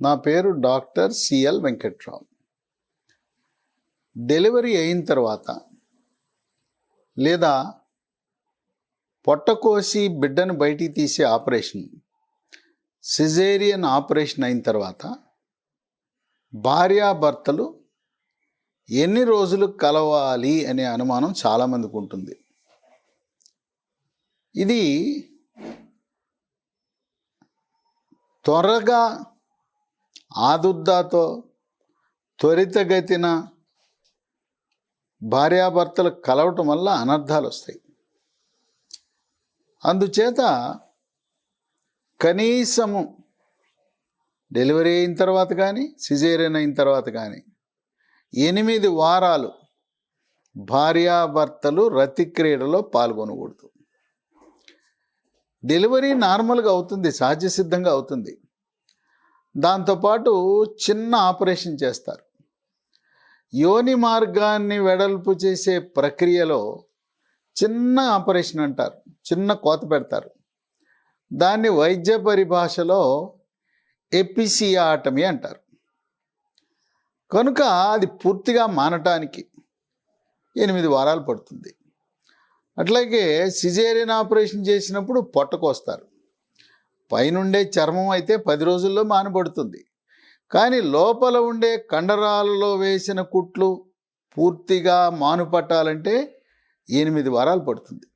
నా పేరు doctor CL Venkatrao. Delivery అయిన తర్వాత లేదా పొట్ట కోసి బిడ్డను బయటికి తీసే ఆపరేషన్ సిజేరియన్ ఆపరేషన్ అయిన తర్వాత భార్యాభర్తలు ఎన్ని రోజులు కలవాలి అనే అనుమానం చాలామందికి ఉంటుంది. ఇది త్వరగా ఆదుర్దాతో త్వరితగతిన భార్యాభర్తలు కలవటం వల్ల అనర్థాలు వస్తాయి. అందుచేత కనీసము డెలివరీ అయిన తర్వాత కానీ సిజేరియన్ అయిన తర్వాత కానీ ఎనిమిది వారాలు భార్యాభర్తలు రతి క్రీడలో పాల్గొనకూడదు. డెలివరీ నార్మల్గా అవుతుంది సహజ సిద్ధంగా అవుతుంది. దాంతోపాటు చిన్న ఆపరేషన్ చేస్తారు. యోని మార్గాన్ని వెడల్పు చేసే ప్రక్రియలో చిన్న ఆపరేషన్ అంటారు. చిన్న కోత పెడతారు. దాన్ని వైద్య పరిభాషలో ఎపిసియాటమీ అంటారు. కనుక అది పూర్తిగా మానటానికి ఎనిమిది వారాలు పడుతుంది. అట్లాగే సిజేరియన్ ఆపరేషన్ చేసినప్పుడు పొట్టకొస్తారు పైనుండే చర్మం అయితే పది రోజుల్లో మానబడుతుంది. కానీ లోపల ఉండే కండరాలలో వేసిన కుట్లు పూర్తిగా మానుపట్టాలంటే ఎనిమిది వారాలు పడుతుంది.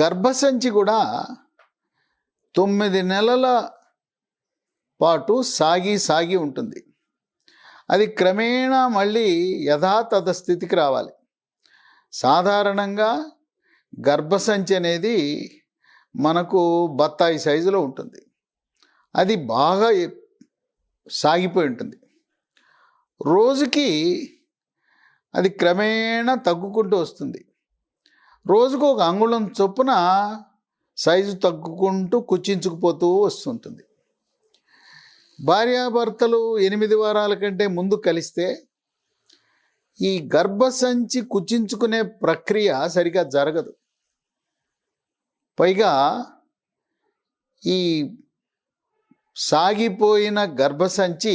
గర్భసంచి కూడా తొమ్మిది నెలల పాటు సాగి సాగి ఉంటుంది. అది క్రమేణా మళ్ళీ యథాతథ స్థితికి రావాలి. సాధారణంగా గర్భసంచి అనేది మనకు బత్తాయి సైజులో ఉంటుంది. అది బాగా సాగిపోయి ఉంటుంది. రోజుకి అది క్రమేణా తగ్గుకుంటూ వస్తుంది. రోజుకు ఒక అంగుళం చొప్పున సైజు తగ్గుకుంటూ కుచించుకుపోతూ వస్తుంటుంది. భార్యాభర్తలు ఎనిమిది వారాల కంటే ముందు కలిస్తే ఈ గర్భసంచి కుచించుకునే ప్రక్రియ సరిగా జరగదు. పైగా ఈ సాగిపోయిన గర్భసంచి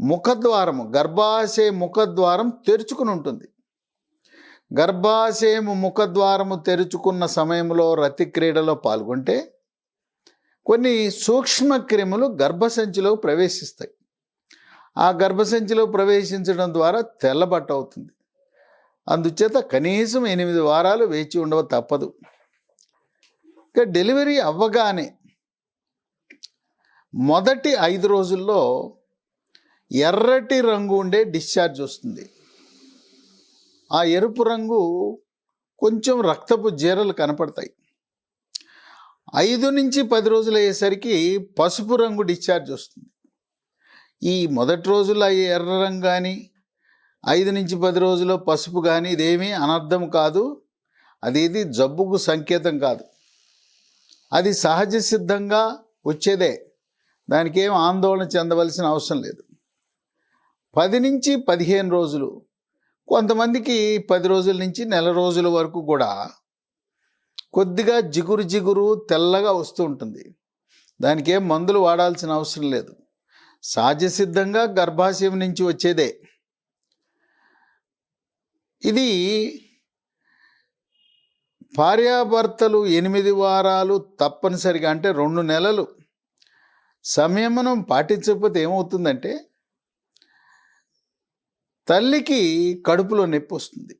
ముఖద్వారము గర్భాశయ ముఖద్వారం తెరుచుకుని ఉంటుంది. గర్భాశయము ముఖద్వారము తెరుచుకున్న సమయంలో రతి క్రీడలో పాల్గొంటే కొన్ని సూక్ష్మ క్రిములు గర్భసంచిలో ప్రవేశిస్తాయి. ఆ గర్భసంచిలో ప్రవేశించడం ద్వారా తెల్లబట్ట అవుతుంది అందుచేత కనీసం ఎనిమిది వారాలు వేచి ఉండవ తప్పదు. ఇక డెలివరీ అవ్వగానే మొదటి ఐదు రోజుల్లో ఎర్రటి రంగు ఉండే డిశ్చార్జ్ వస్తుంది. ఆ ఎరుపు రంగు కొంచెం రక్తపు జీరలు కనపడతాయి. ఐదు నుంచి పది రోజులు అయ్యేసరికి పసుపు రంగు డిశ్చార్జ్ వస్తుంది. ఈ మొదటి రోజుల్లో అయ్యే ఎర్ర రంగు కానీ ఐదు నుంచి పది రోజుల్లో పసుపు కానీ ఇదేమీ అనర్థం కాదు. అదేది జబ్బుకు సంకేతం కాదు. అది సహజ సిద్ధంగా వచ్చేదే. దానికి ఏం ఆందోళన చెందవలసిన అవసరం లేదు. పది నుంచి పదిహేను రోజులు. కొంతమందికి పది రోజుల నుంచి నెల రోజుల వరకు కూడా కొద్దిగా జిగురు జిగురు తెల్లగా వస్తూ ఉంటుంది. దానికి ఏం మందులు వాడాల్సిన అవసరం లేదు. సహజ సిద్ధంగా గర్భాశయం నుంచి వచ్చేదే. ఇది భార్యాభర్తలు ఎనిమిది వారాలు తప్పనిసరిగా అంటే రెండు నెలలు సంయమనం పాటించకపోతే ఏమవుతుందంటే తల్లికి కడుపులో నొప్పి వస్తుంది.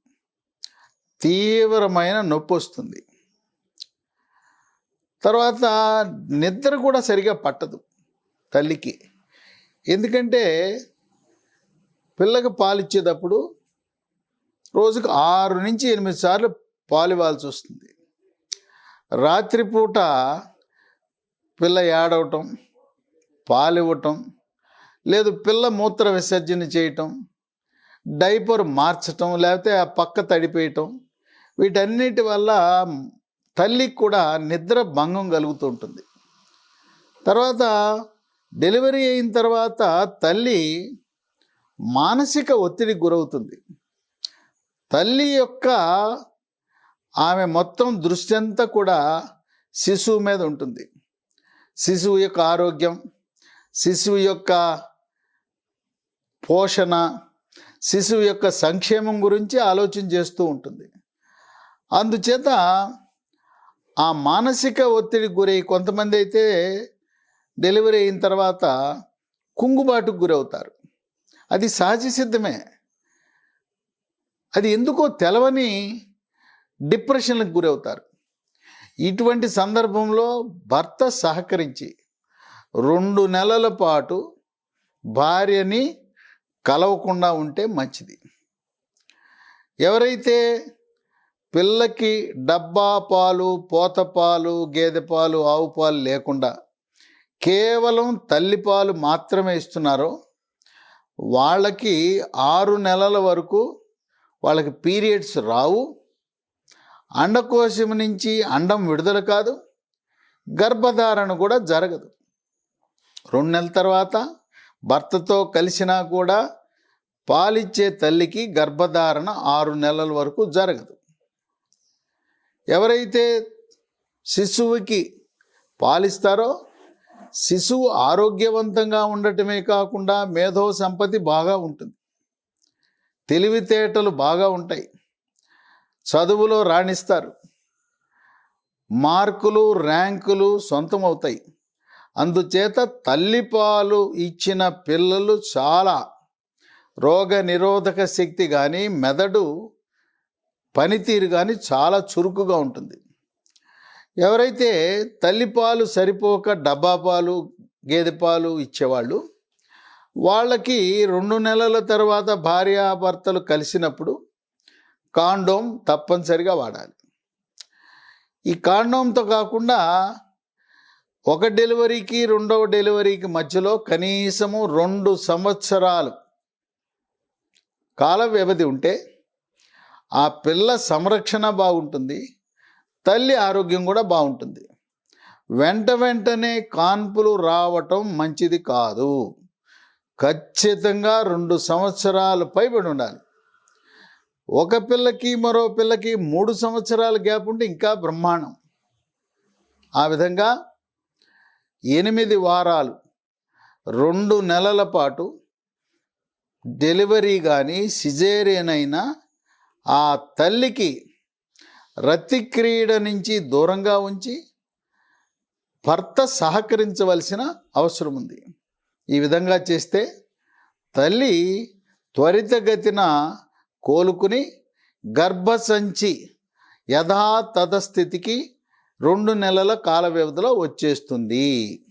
తీవ్రమైన నొప్పి వస్తుంది. తర్వాత నిద్ర కూడా సరిగా పట్టదు తల్లికి. ఎందుకంటే పిల్లకి పాలిచ్చేటప్పుడు రోజుకు ఆరు నుంచి ఎనిమిది సార్లు పాలు ఇవ్వాల్సి వస్తుంది రాత్రిపూట పిల్ల ఏడవటం పాలివ్వటం లేదు పిల్ల మూత్ర విసర్జన చేయటం డైపర్ మార్చటం లేకపోతే ఆ పక్క తడిపేయటం వీటన్నిటి వల్ల తల్లికి కూడా నిద్ర భంగం కలుగుతూ ఉంటుంది తర్వాత డెలివరీ అయిన తర్వాత తల్లి మానసిక ఒత్తిడికి గురవుతుంది. తల్లి యొక్క ఆమె మొత్తం దృష్టి అంతా కూడా శిశువు మీద ఉంటుంది. శిశువు యొక్క ఆరోగ్యం శిశువు యొక్క పోషణ శిశువు యొక్క సంక్షేమం గురించి ఆలోచన చేస్తూ ఉంటుంది. అందుచేత ఆ మానసిక ఒత్తిడికి గురై కొంతమంది అయితే డెలివరీ అయిన తర్వాత కుంగుబాటుకు గురవుతారు. అది సహజ సిద్ధమే. అది ఎందుకో తెలవని డిప్రెషన్లకు గురవుతారు. ఇటువంటి సందర్భంలో భర్త సహకరించి రెండు నెలల పాటు భార్యని కలవకుండా ఉంటే మంచిది. ఎవరైతే పిల్లకి డబ్బా పాలు పోత పాలు గేదె పాలు ఆవు పాలు లేకుండా కేవలం తల్లిపాలు మాత్రమే ఇస్తున్నారో వాళ్ళకి ఆరు నెలల వరకు వాళ్ళకి పీరియడ్స్ రావు. అండకోశం నుంచి అండం విడుదల కాదు గర్భధారణ కూడా జరగదు. రెండు నెలల తర్వాత భర్తతో కలిసినా కూడా పాలిచ్చే తల్లికి గర్భధారణ ఆరు నెలల వరకు జరగదు. ఎవరైతే శిశువుకి పాలిస్తారో శిశువు ఆరోగ్యవంతంగా ఉండటమే కాకుండా మేధో సంపత్తి బాగా ఉంటుంది. తెలివితేటలు బాగా ఉంటాయి. చదువులో రాణిస్తారు. మార్కులు ర్యాంకులు సొంతం అవుతాయి అందుచేత తల్లిపాలు ఇచ్చిన పిల్లలు చాలా. రోగ నిరోధక శక్తి కానీ మెదడు పనితీరు కానీ చాలా చురుకుగా ఉంటుంది. ఎవరైతే తల్లిపాలు సరిపోక డబ్బా పాలు గేదె పాలు ఇచ్చేవాళ్ళు వాళ్ళకి రెండు నెలల తర్వాత భార్యాభర్తలు కలిసినప్పుడు కాండోమ్ తప్పనిసరిగా వాడాలి. ఈ కాండోమ్తో కాకుండా ఒక డెలివరీకి రెండవ డెలివరీకి మధ్యలో కనీసము రెండు సంవత్సరాలు కాల వ్యవధి ఉంటే ఆ పిల్ల సంరక్షణ బాగుంటుంది తల్లి ఆరోగ్యం కూడా బాగుంటుంది. వెంట వెంటనే కాన్పులు రావటం మంచిది కాదు. ఖచ్చితంగా రెండు సంవత్సరాలు పైబడి ఉండాలి. ఒక పిల్లకి మరో పిల్లకి మూడు సంవత్సరాల గ్యాప్ ఉంటే ఇంకా బ్రహ్మాండం. ఆ విధంగా ఎనిమిది వారాలు రెండు నెలల పాటు డెలివరీ కానీ సిజేరియన్ అయినా ఆ తల్లికి రతిక్రీడ నుంచి దూరంగా ఉంచి భర్త సహకరించవలసిన అవసరం ఉంది. ఈ విధంగా చేస్తే తల్లి త్వరితగతిన కోలుకుని గర్భసంచి యథాతథ స్థితికి రెండు నెలల కాల వ్యవధిలో వచ్చేస్తుంది.